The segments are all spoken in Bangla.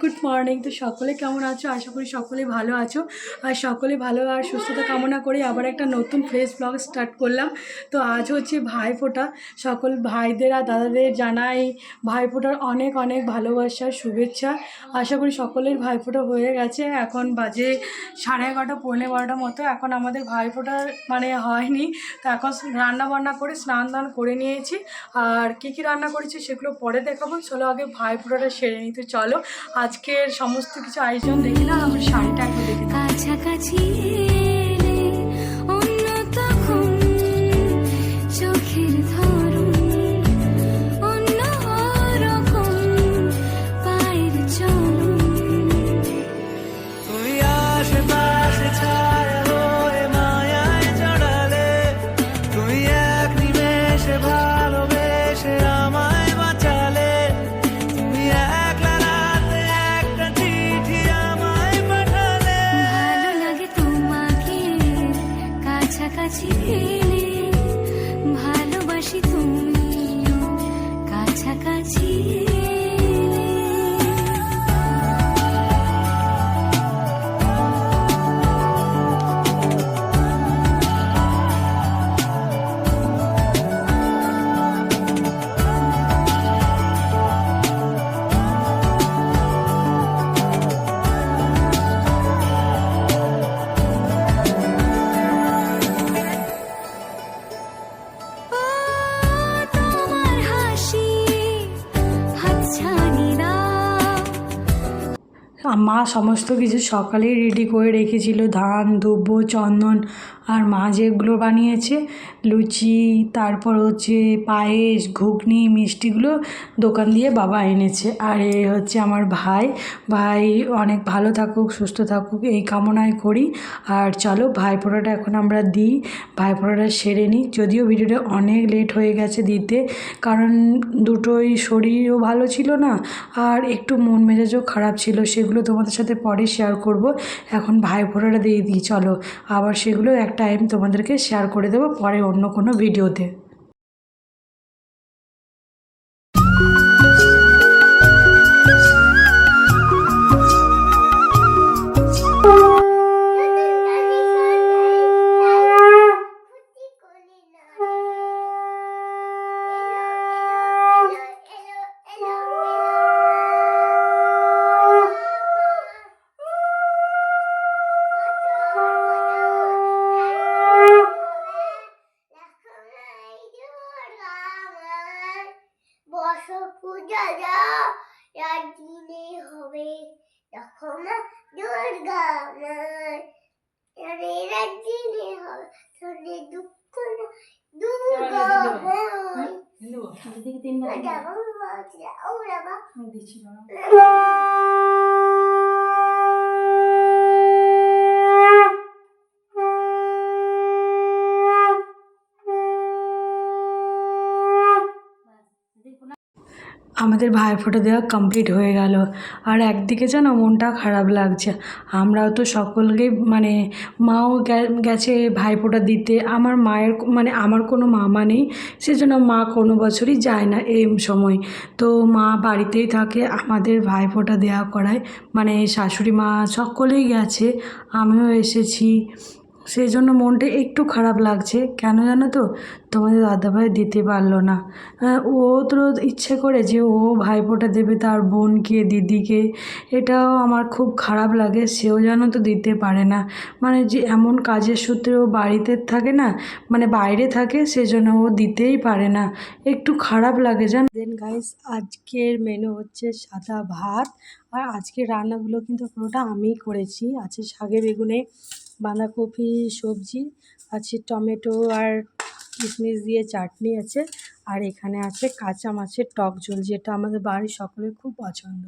গুড মর্নিং তো সকলে কেমন আছো? আশা করি সকলে ভালো আছো। আর সকলে ভালো আর সুস্থতা কামনা করে আবার একটা নতুন ফ্রেশ ব্লগ স্টার্ট করলাম। তো আজ হচ্ছে ভাইফোঁটা সকল ভাইদের আর দাদাদের জানাই ভাইফোঁটার অনেক অনেক ভালোবাসার শুভেচ্ছা। আশা করি সকলের ভাইফোঁটা হয়ে গেছে। এখন বাজে সাড়ে এগারোটা, পৌনে বারোটা মতো। এখন আমাদের ভাইফোঁটা মানে হয়নি। তো এখন রান্না বান্না করে স্নান দান করে নিয়েছি। আর কী কী রান্না করেছি সেগুলো পরে দেখাবো। চলো আগে ভাইফোঁটাটা সেরে নিতে চলো আজকের সমস্ত কিছু আয়োজন দেখি না আমার শাড়িটা একটু দেখে কাছাকাছি কাছাকাছি ভালোবাসি তুমিও মা সমস্ত কিছু সকালেই রেডি করে রেখেছিল, ধান দুব্য চন্দন আর মা যেগুলো বানিয়েছে, লুচি, তারপর হচ্ছে পায়েস, ঘুগনি, মিষ্টিগুলো দোকান দিয়ে বাবা এনেছে। আর এ হচ্ছে আমার ভাই। ভাই অনেক ভালো থাকুক, সুস্থ থাকুক, এই কামনায় করি। আর চলো ভাইফোঁটাটা এখন আমরা দিই। ভাইফোঁটাটা সেরে নিই। যদিও ভিডিওটা অনেক লেট হয়ে গেছে দিতে, কারণ দুটোই শরীরও ভালো ছিল না, আর একটু মন মেজাজও খারাপ ছিল, সেগুলো তোমাদের সাথে পরে শেয়ার করব। এখন ভাই ভাইফোঁটাটা দিয়ে দিই, চলো। আবার সেগুলো এক টাইম তোমাদেরকে শেয়ার করে দেবো পরে অন্য কোনো ভিডিওতে পূজা যা দিনে হবে তখন দুর্গা এর দিনে হবে শরীরে দুঃখ না দুর্গা হয় আমাদের ভাইফোঁটা দেওয়া কমপ্লিট হয়ে গেল। আর একদিকে যেন মনটা খারাপ লাগছে। আমরাও তো সকলকে মানে মাও গেছে ভাইফোঁটা দিতে। আমার মায়ের মানে আমার কোনো মামা নেই। সেজন্য মা কোনো বছরই যায় না এই সময়। তো মা বাড়িতেই থাকে। আমাদের ভাইফোঁটা দেওয়া করায়। মানে শাশুড়ি মা সকলেই গেছে। আমিও এসেছি। সেই জন্য মনটা একটু খারাপ লাগছে। কেন জানো তো? তোমাদের দাদাভাই দিতে পারল না। হ্যাঁ, ও তো ইচ্ছে করে যে ও ভাইফোঁটা দেবে তার বোনকে দিদিকে। এটাও আমার খুব খারাপ লাগে সেও যেন তো দিতে পারে না। মানে যে এমন কাজের সূত্রে ও বাড়িতে থাকে না মানে বাইরে থাকে সেজন্য ও দিতেই পারে না। একটু খারাপ লাগে জান? দেন গাইস আজকের মেনু হচ্ছে সাদা ভাত। আর আজকের রান্নাগুলো কিন্তু পুরোটা আমিই করেছি। আছে শাকে বেগুনে বাঁধাকপি, সবজি, আছে টমেটো আর কিশমিশ দিয়ে চাটনি আছে। আর এখানে আছে কাঁচা মাছের টক ঝোল, যেটা আমাদের বাড়ির সকলের খুব পছন্দ।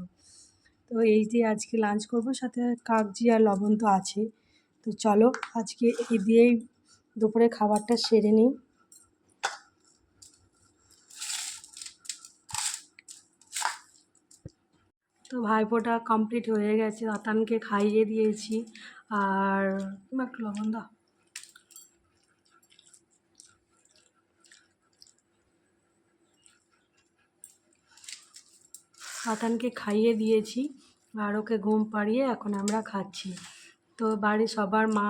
তো এই দিয়ে আজকে লাঞ্চ করব, সাথে কাগজি আর লবণ তো আছে তো চলো আজকে এই দিয়েই দুপুরে খাবারটা সেরে নিই। তো ভাইফোঁটা কমপ্লিট হয়ে গেছে। রতানকে খাইয়ে দিয়েছি। আর তুমি একটু লবণ দাও। রতানকে খাইয়ে দিয়েছি। আর ওকে ঘুম পাড়িয়ে এখন আমরা খাচ্ছি। তো বাড়ির সবার মা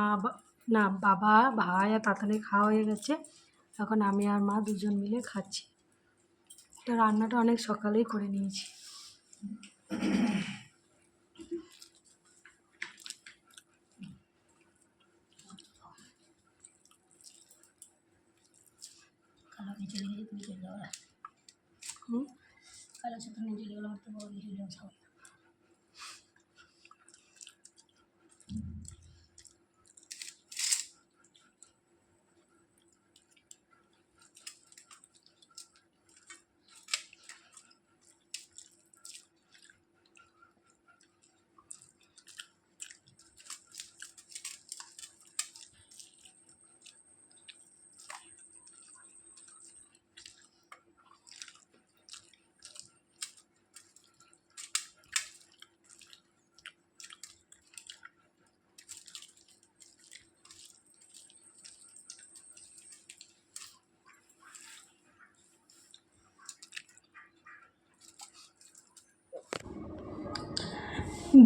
না, বাবা, ভাই আর তাড়াতাড়ি খাওয়া হয়ে গেছে। এখন আমি আর মা দুজন মিলে খাচ্ছি। তো রান্নাটা অনেক সকালেই করে নিয়েছি। কালো নিচে লেগে তুমি চলে যাও না হুম কালো ছাত্র নিচে লেগে গেলো আমার তো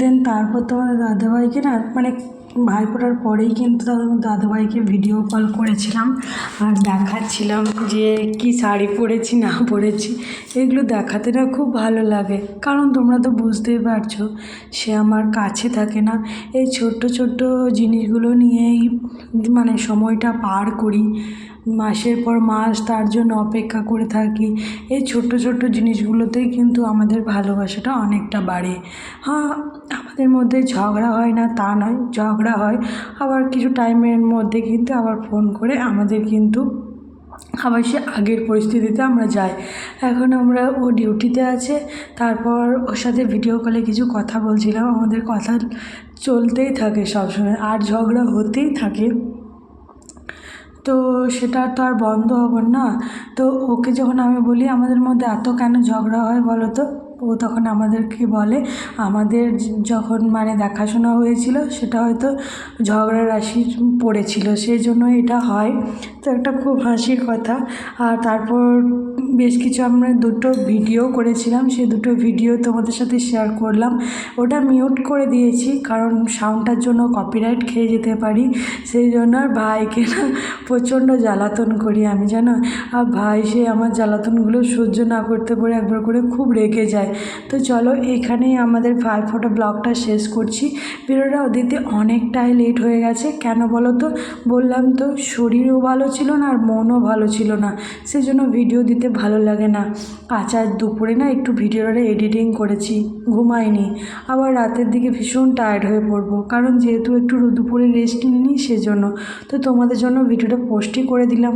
দেন তারপর তো আমাদের দাদাভাইকে না মানে ভাইফোঁটার পরেই কিন্তু দাদাভাইকে ভিডিও কল করেছিলাম আর দেখাচ্ছিলাম যে কি শাড়ি পরেছি, না পরেছি। এগুলো দেখাতে না খুব ভালো লাগে। কারণ তোমরা তো বুঝতেই পারছ, সে আমার কাছে থাকে না। এই ছোট্ট ছোট্ট জিনিসগুলো নিয়েই মানে সময়টা পার করি। মাসের পর মাস তার জন্য অপেক্ষা করে থাকি। এই ছোট্ট ছোট্ট জিনিসগুলোতেই কিন্তু আমাদের ভালোবাসাটা অনেকটা বাড়ে। হ্যাঁ আমাদের মধ্যে ঝগড়া হয় না, তা নয়, ঝগড়া হয়। আবার কিছু টাইমের মধ্যে কিন্তু আবার ফোন করে আমাদের কিন্তু আবার সে আগের পরিস্থিতিতে আমরা যাই। এখন আমরা ও ডিউটিতে আছে, তারপর ওর সাথে ভিডিও কলে কিছু কথা বলছিলাম। আমাদের কথা চলতেই থাকে সবসময়, আর ঝগড়া হতেই থাকে। তো সেটা তো আর বন্ধ হবে না। তো ওকে যখন আমি বলি, আমাদের মধ্যে এত কেন ঝগড়া হয় বলো তো? ও তখন আমাদেরকে বলে, আমাদের যখন মানে দেখাশোনা হয়েছিল, সেটা হয়তো ঝগড়া রাশি পড়েছিল সেই জন্য এটা হয়। তো একটা খুব হাসির কথা। আর তারপর বেশ কিছু আমরা দুটো ভিডিও করেছিলাম সেই দুটো ভিডিও তোমাদের সাথে শেয়ার করলাম। ওটা মিউট করে দিয়েছি, কারণ সাউন্ডটার জন্য কপিরাইট খেয়ে যেতে পারি। সেই জন্য আর ভাইকে না প্রচণ্ড জ্বালাতন করি আমি, জানো? আর ভাই সে আমার জ্বালাতনগুলো সহ্য না করতে পারে, একবার করে খুব রেগে যায়। তো চলো এখানেই আমাদের ভাই ফোটো ব্লগটা শেষ করছি। ভিডিওটা দিতে অনেকটাই লেট হয়ে গেছে। কেন বলো তো? বললাম তো, শরীরও ভালো ছিল না আর মনও ভালো ছিল না। সেজন্য ভিডিও দিতে ভালো লাগে না। আজ দুপুরে না একটু ভিডিওটা এডিটিং করেছি, ঘুমাইনি। আবার রাতের দিকে ভীষণ টায়ার্ড হয়ে পড়ব। কারণ যেহেতু একটু দুপুরে রেস্ট নিই সেজন্য। তো তোমাদের জন্য ভিডিওটা পোস্টই করে দিলাম।